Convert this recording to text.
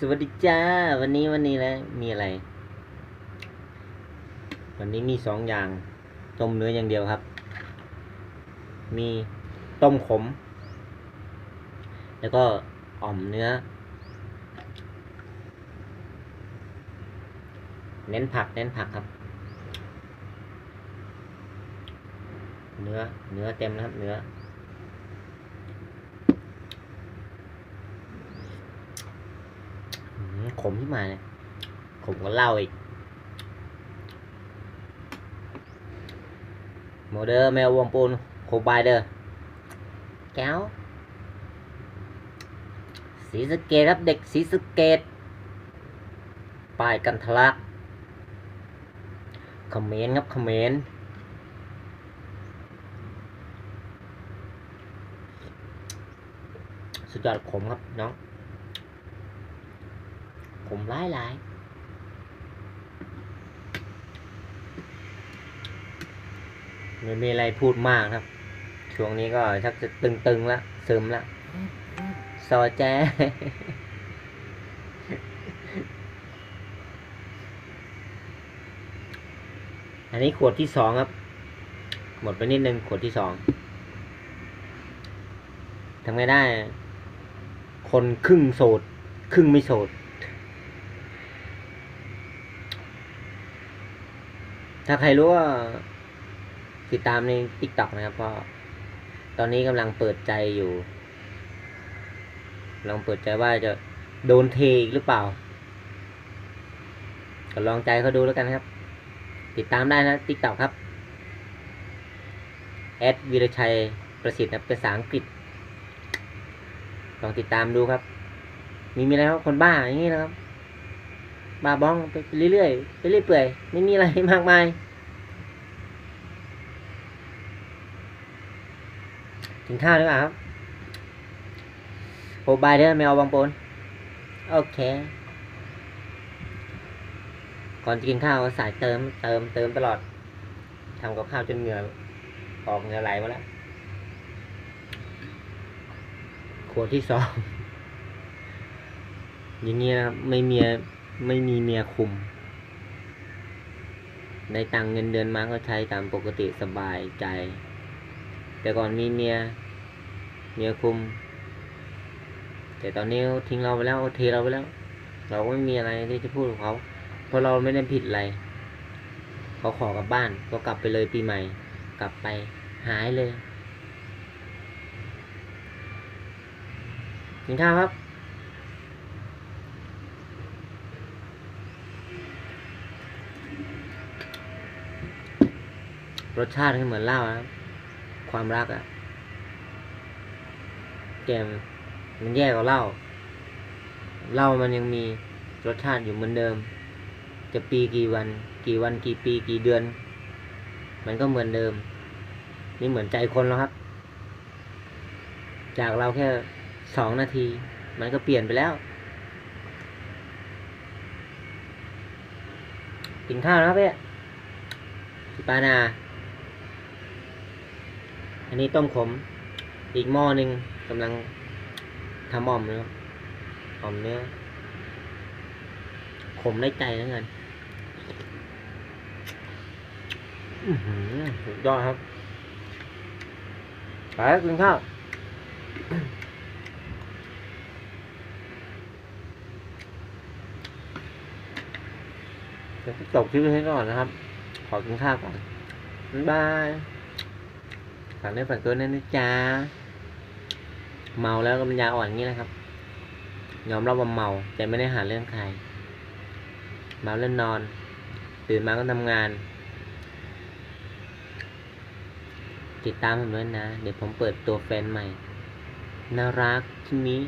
สวัสดีจ้า วันนี้วันนี้แล้วมีอะไร วันนี้มีสองอย่าง ต้มเนื้ออย่างเดียวครับ มีต้มขม แล้วก็อ่อมเนื้อ เน้นผักเน้นผักครับ เนื้อเนื้อเต็มนะครับ เนื้อ อืม ขมที่มาเนี่ยขมกว่าเหล้าอีกโมเดอร์แมววงปูนโคบายเดอร์แก้วสีสเกตครับเด็กสีสเกตป้ายกันทะลักคอมเมนต์ครับคอมเมนต์สุดยอดขมครับน้อง ผมร้ายหลายไม่มีอะไรพูดมากครับ ช่วงนี้ก็ชักจะตึงๆแล้วซึมแล้วซอแจอันนี้ขวดที่สองครับ หมดไปนิดนึงขวดที่สองทำไงได้ คนครึ่งโสด ครึ่งไม่โสด ถ้าใครรู้ว่าติดตามใน t ิ k t o k นะครับก็ตอนนี้กำลังเปิดใจอยู่ลองเปิดใจว่าจะโดนเทอีกหรือเปล่า ก็ลองใจเขาดูแล้วกันครับ ติดตามได้นะ t ิ k t o k ครับแอดวีรชัยประสิทธิ์นะภาษาอังกฤษ ลองติดตามดูครับ มีมีอะไรครับคนบ้าอย่างนี้นะครับ บาบ้องไปเรื่อยๆไปเรื่อยเปื่อยไม่มีอะไรมากมายกินข้าวดีกว่าครับโอบายเด้อแมวบางปนโอเค ก่อนกินข้าวสายเติมเติมเติมตลอดทำกับข้าวจนเหงื่อออกเหงื่อไหลมาแล้วขวดที่สองอย่างเงี้ยนะครับไม่มี ไม่มีเมียคุม ได้ตังเงินเดือนมาก็ใช้ตามปกติสบายใจ แต่ก่อนมีเมีย เมียคุม แต่ตอนนี้ทิ้งเราไปแล้วเขาเทเราไปแล้ว เราก็ไม่มีอะไรที่จะพูดกับเขา เพราะเราไม่ได้ผิดอะไร เขาขอกลับบ้านก็กลับไปเลยปีใหม่ กลับไปหายเลยกินข้าวครับ รสชาติก็เหมือนเหล้าครับความรักอะแกมมันแย่กว่าเหล้าเหล้ามันยังมีรสชาติอยู่เหมือนเดิม จะปีกี่วัน กี่วันกี่ปีกี่เดือน มันก็เหมือนเดิม นี่เหมือนใจคนแล้วครับ จากเราแค่สองนาที มันก็เปลี่ยนไปแล้วกินข้าวแล้วครับพี่พี่ปานา อันนี้ต้มขม อีกหม้อหนึ่งกำลังทำอ่อมเนะครับอ่อมเนื้อ ขมได้ใจแล้วเงินอื้อหือสุดยอดครับไปกินข้าวเดี๋ยวจบคลิปให้ก่อนนะครับ ขอกินข้าวก่อน บ๊ายบายากเนื้อฝากตัวด้วยนะจ๊ะเมาแล้วก็ปัญญาอ่อนอย่างนี้นะครับ ยอมรับว่าเมาแต่ไม่ได้หาเรื่องใคร เมาแล้วนอน ตื่นมาก็ทำงาน ติดตามผมด้วยนะ เดี๋ยวผมเปิดตัวแฟนใหม่ น่ารักที่นี้